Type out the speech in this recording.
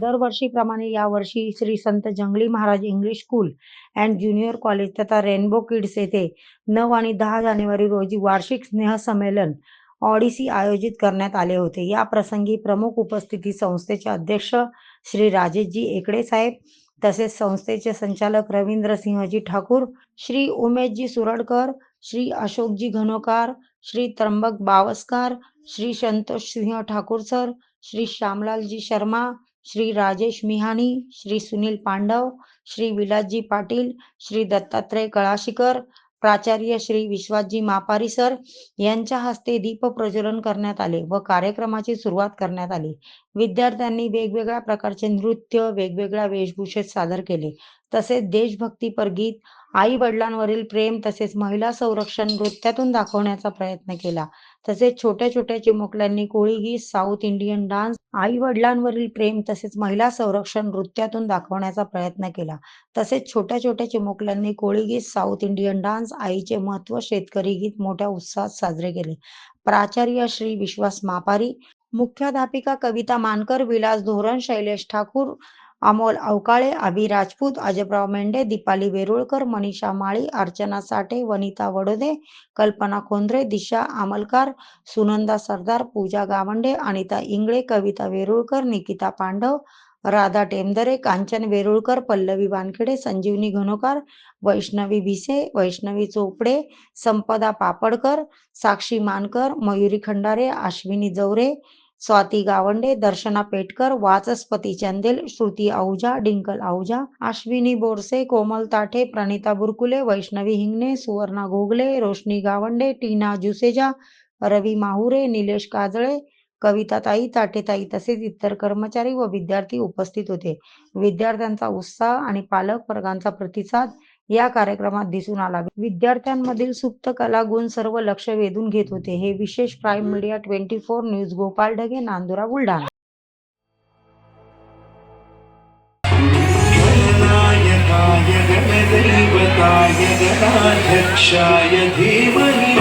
दरवर्षीप्रमाणे यावर्षी Shri Sant Jangali Maharaj English school and junior college तथा रेनबो किड्स येथे नऊ आणि दहा जानेवारी रोजी वार्षिक स्नेहसंमेलन ऑडिसी आयोजित करण्यात आले होते. या प्रसंगी प्रमुख उपस्थिती संस्थेचे अध्यक्ष श्री राजेशजी एकडे साहेब तसेच संस्थेचे संचालक रवींद्र सिंहजी ठाकूर श्री उमेशजी सुरडकर श्री अशोकजी घनोकार श्री त्र्यंबक बावस्कार श्री संतोष सिंह ठाकूर सर श्री श्यामलालजी शर्मा श्री राजेश मिहानी श्री सुनील पांडव श्री विलासजी पाटील श्री दत्तात्रय कळाशीकर प्राचार्य श्री विश्वासजी मापारी सर यांच्या हस्ते दीप प्रज्वलन करण्यात आले व कार्यक्रमाची सुरुवात करण्यात आली. विद्यार्थ्यांनी वेगवेगळ्या प्रकारचे नृत्य वेगवेगळ्या वेशभूषेत सादर केले. तसेच देशभक्तीपर गीत आई वडिलांवरील प्रेम तसेच महिला संरक्षण नृत्यातून दाखवण्याचा प्रयत्न केला. तसेच छोट्या छोट्या चिमुकल्यांनी कोळीगीत साऊथ इंडियन डान्स आई वडिलांवरील प्रेम तसेच महिला संरक्षण नृत्यातून दाखवण्याचा प्रयत्न केला. तसेच छोट्या छोट्या चिमुकल्यांनी कोळीगीत साऊथ इंडियन डान्स आईचे महत्त्व शेतकरी गीत मोठ्या उत्साहात साजरे केले. प्राचार्य श्री विश्वास मापारी मुख्याध्यापिका कविता मानकर विलास धोरण शैलेश ठाकूर अमोल अवकाळे अभि राजपूत अजबराव मेंढे दीपाली वेरुळकर मनीषा माळी अर्चना साठे वनिता वडोदे कल्पना खोंद्रे दिशा अमलकार सुनंदा सरदार पूजा गावंडे अनिता इंगळे कविता वेरुळकर निकिता पांडव राधा टेमदरे कांचन वेरुळकर पल्लवी वानखेडे संजीवनी घनोकार वैष्णवी भिसे वैष्णवी चोपडे संपदा पापडकर साक्षी मानकर मयुरी खंडारे अश्विनी जवरे स्वाती गावंडे दर्शना पेटकर वाचस्पती चंदेल श्रुती आहुजा डिंकल आहुजा अश्विनी बोरसे कोमल ताठे प्रणिता बुरकुले वैष्णवी हिंगणे सुवर्णा गोगले रोशनी गावंडे टीना जुसेजा रवी माहुरे निलेश काजळे कविताताई ताटेताई तसेच इतर कर्मचारी व विद्यार्थी उपस्थित होते. विद्यार्थ्यांचा उत्साह आणि पालक वर्गांचा प्रतिसाद या कार्यक्रमात दिसून आला. विद्यार्थ्यांमधील सुप्त कलागुण सर्व लक्ष वेधून घेत होते. हे विशेष prime media twenty four news Gopal Dhage Nandura Buldhana. धीमहि